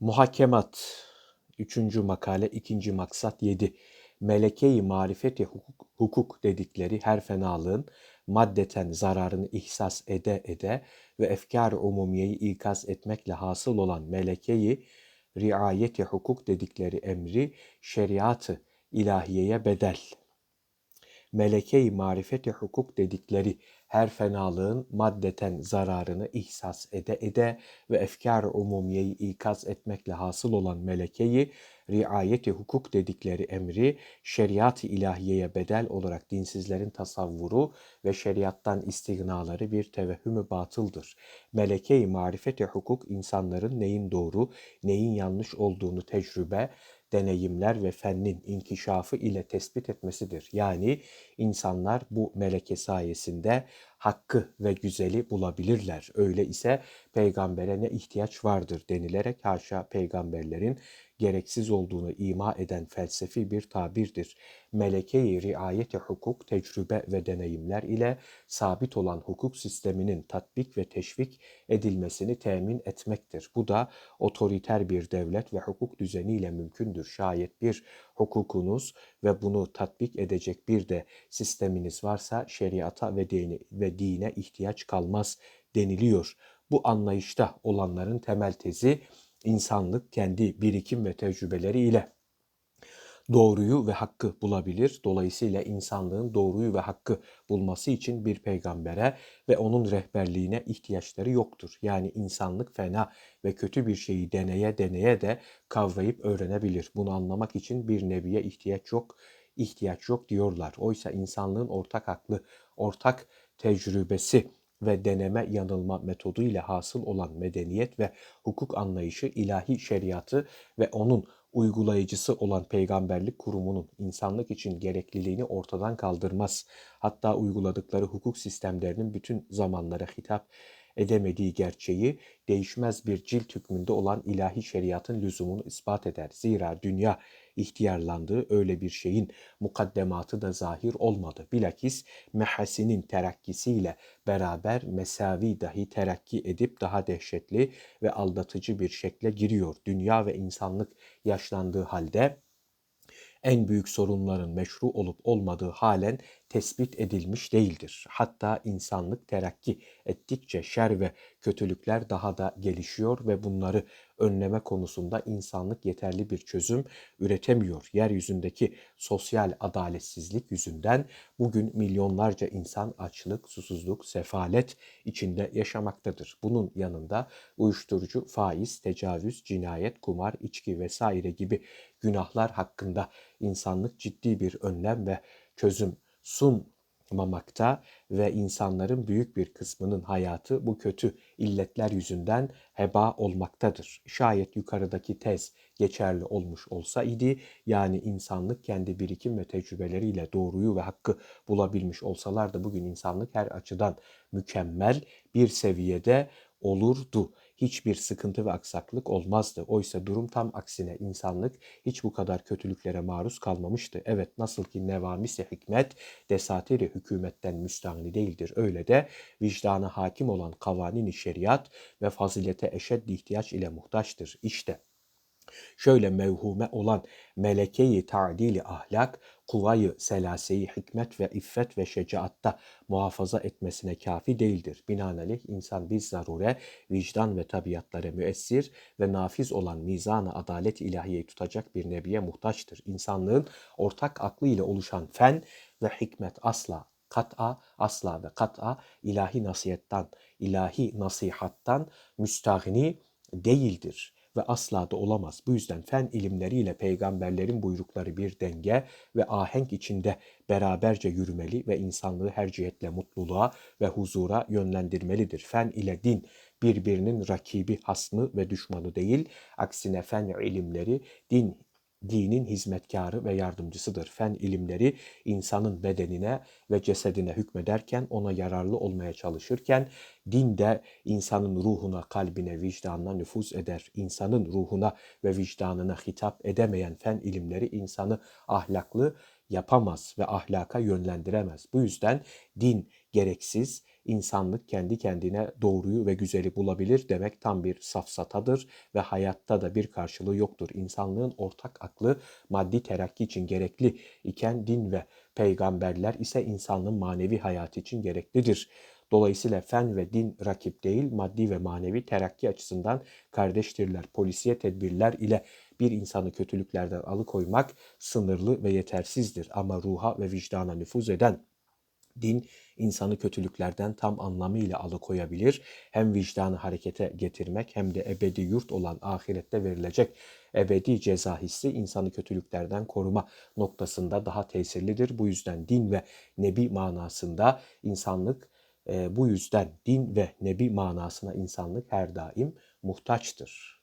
Muhakemat 3. makale 2. maksat 7. Meleke-i marifeti hukuk, hukuk dedikleri her fenalığın maddeten zararını ihsas ede ede ve efkar-ı umumiyeyi ikaz etmekle hasıl olan meleke-i riayeti hukuk dedikleri emri şeriatı ilahiyeye bedel. Meleke-i marifeti hukuk dedikleri her fenalığın maddeten zararını ihsas ede ede ve efkar-ı umumiyeyi ikaz etmekle hasıl olan melekeyi riayeti hukuk dedikleri emri şeriat-ı ilahiyeye bedel olarak dinsizlerin tasavvuru ve şeriattan istignaları bir tevehhümü batıldır. Meleke-i marifeti hukuk insanların neyin doğru, neyin yanlış olduğunu tecrübe, deneyimler ve fennin inkişafı ile tespit etmesidir. Yani insanlar bu meleke sayesinde hakkı ve güzeli bulabilirler. Öyle ise peygambere ne ihtiyaç vardır denilerek haşa peygamberlerin gereksiz olduğunu ima eden felsefi bir tabirdir. Meleke-i riayeti hukuk, tecrübe ve deneyimler ile sabit olan hukuk sisteminin tatbik ve teşvik edilmesini temin etmektir. Bu da otoriter bir devlet ve hukuk düzeniyle mümkündür. Şayet bir hukukunuz ve bunu tatbik edecek bir de sisteminiz varsa şeriata ve dine, ve dine ihtiyaç kalmaz deniliyor. Bu anlayışta olanların temel tezi insanlık kendi birikim ve tecrübeleriyle doğruyu ve hakkı bulabilir. Dolayısıyla insanlığın doğruyu ve hakkı bulması için bir peygambere ve onun rehberliğine ihtiyaçları yoktur. Yani insanlık fena ve kötü bir şeyi deneye deneye de kavrayıp öğrenebilir. Bunu anlamak için bir nebiye ihtiyaç yok, ihtiyaç yok diyorlar. Oysa insanlığın ortak aklı, ortak tecrübesi ve deneme yanılma metodu ile hasıl olan medeniyet ve hukuk anlayışı ilahi şeriatı ve onun uygulayıcısı olan peygamberlik kurumunun insanlık için gerekliliğini ortadan kaldırmaz. Hatta uyguladıkları hukuk sistemlerinin bütün zamanlara hitap edemediği gerçeği değişmez bir cilt hükmünde olan ilahi şeriatın lüzumunu ispat eder. Zira dünya ihtiyarlandığı öyle bir şeyin mukaddematı da zahir olmadı. Bilakis mehasinin terakkisiyle beraber mesavi dahi terakki edip daha dehşetli ve aldatıcı bir şekle giriyor. Dünya ve insanlık yaşlandığı halde en büyük sorunların meşru olup olmadığı halen tespit edilmiş değildir. Hatta insanlık terakki ettikçe şer ve kötülükler daha da gelişiyor ve bunları önleme konusunda insanlık yeterli bir çözüm üretemiyor. Yeryüzündeki sosyal adaletsizlik yüzünden bugün milyonlarca insan açlık, susuzluk, sefalet içinde yaşamaktadır. Bunun yanında uyuşturucu, faiz, tecavüz, cinayet, kumar, içki vesaire gibi günahlar hakkında insanlık ciddi bir önlem ve çözüm sunmamakta ve insanların büyük bir kısmının hayatı bu kötü illetler yüzünden heba olmaktadır. Şayet yukarıdaki tez geçerli olmuş olsa idi, yani insanlık kendi birikim ve tecrübeleriyle doğruyu ve hakkı bulabilmiş olsalar da bugün insanlık her açıdan mükemmel bir seviyede olurdu hiçbir sıkıntı ve aksaklık olmazdı. Oysa durum tam aksine insanlık hiç bu kadar kötülüklere maruz kalmamıştı. Evet nasıl ki nevamisi hikmet desatiri hükümetten müstahni değildir. Öyle de vicdana hakim olan kavanini şeriat ve fazilete eşeddi ihtiyaç ile muhtaçtır. İşte şöyle mevhume olan melekeyi ta'dili ahlak, kuvayı selaseyi hikmet ve iffet ve şecaatta muhafaza etmesine kafi değildir. Binaenaleyh insan biz zarure, vicdan ve tabiatlara müessir ve nafiz olan mizanı adalet ilahiyeyi tutacak bir nebiye muhtaçtır. İnsanlığın ortak aklı ile oluşan fen ve hikmet asla kat'a asla ve kat'a ilahi nasihattan, ilahi nasihattan müstahni değildir ve asla da olamaz. Bu yüzden fen ilimleriyle peygamberlerin buyrukları bir denge ve ahenk içinde beraberce yürümeli ve insanlığı her cihetle mutluluğa ve huzura yönlendirmelidir. Fen ile din birbirinin rakibi, hasmı ve düşmanı değil, aksine fen ilimleri din dinin hizmetkarı ve yardımcısıdır. Fen ilimleri insanın bedenine ve cesedine hükmederken ona yararlı olmaya çalışırken din de insanın ruhuna, kalbine, vicdanına nüfuz eder. İnsanın ruhuna ve vicdanına hitap edemeyen fen ilimleri insanı ahlaklı yapamaz ve ahlaka yönlendiremez. Bu yüzden din gereksiz, insanlık kendi kendine doğruyu ve güzeli bulabilir demek tam bir safsatadır ve hayatta da bir karşılığı yoktur. İnsanlığın ortak aklı maddi terakki için gerekli iken din ve peygamberler ise insanlığın manevi hayatı için gereklidir. Dolayısıyla fen ve din rakip değil, maddi ve manevi terakki açısından kardeştirler. Polisiye tedbirler ile bir insanı kötülüklerden alıkoymak sınırlı ve yetersizdir. Ama ruha ve vicdana nüfuz eden din insanı kötülüklerden tam anlamıyla alıkoyabilir. Hem vicdanı harekete getirmek hem de ebedi yurt olan ahirette verilecek ebedi ceza hissi insanı kötülüklerden koruma noktasında daha tesirlidir. Bu yüzden din ve nebi manasında insanlık e, bu yüzden din ve nebi manasına insanlık her daim muhtaçtır.